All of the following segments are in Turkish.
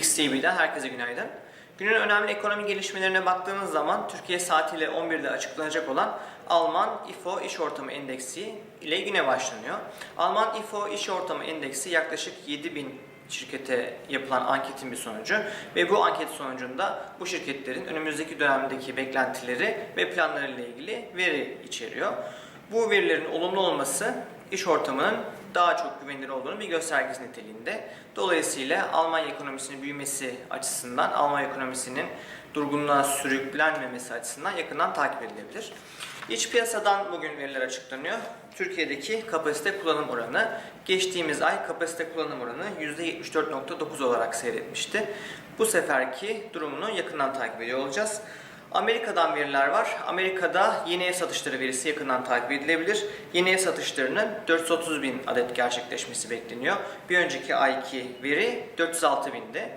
TV'den herkese günaydın. Günün önemli ekonomi gelişmelerine baktığımız zaman Türkiye saatiyle 11'de açıklanacak olan Alman İFO İş Ortamı Endeksi ile güne başlanıyor. Alman İFO İş Ortamı Endeksi yaklaşık 7000 şirkete yapılan anketin bir sonucu ve bu anket sonucunda bu şirketlerin önümüzdeki dönemdeki beklentileri ve planları ile ilgili veri içeriyor. Bu verilerin olumlu olması iş ortamının daha çok güvenilir olduğunu bir göstergesi niteliğinde. Dolayısıyla Almanya ekonomisinin büyümesi açısından, Almanya ekonomisinin durgunluğa sürüklenmemesi açısından yakından takip edilebilir. İç piyasadan bugün veriler açıklanıyor. Türkiye'deki kapasite kullanım oranı geçtiğimiz ay kapasite kullanım oranı %74.9 olarak seyretmişti. Bu seferki durumunu yakından takip ediyor olacağız. Amerika'dan veriler var. Amerika'da yeni ev satışları verisi yakından takip edilebilir. Yeni ev satışlarının 430 bin adet gerçekleşmesi bekleniyor. Bir önceki ayki veri 406 bindi.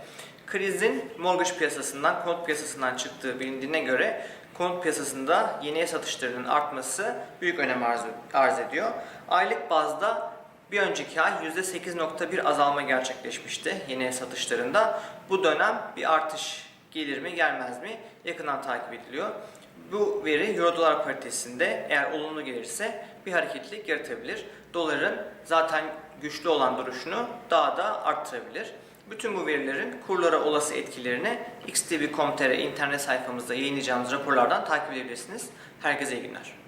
Krizin mortgage piyasasından, konut piyasasından çıktığı bilindiğine göre konut piyasasında yeni ev satışlarının artması büyük önem arz ediyor. Aylık bazda bir önceki ay %8.1 azalma gerçekleşmişti yeni ev satışlarında. Bu dönem bir artış gelir mi gelmez mi yakından takip ediliyor. Bu veri euro dolar paritesinde eğer olumlu gelirse bir hareketlilik yaratabilir. Doların zaten güçlü olan duruşunu daha da arttırabilir. Bütün bu verilerin kurlara olası etkilerini xtv.com.tr internet sayfamızda yayınlayacağımız raporlardan takip edebilirsiniz. Herkese iyi günler.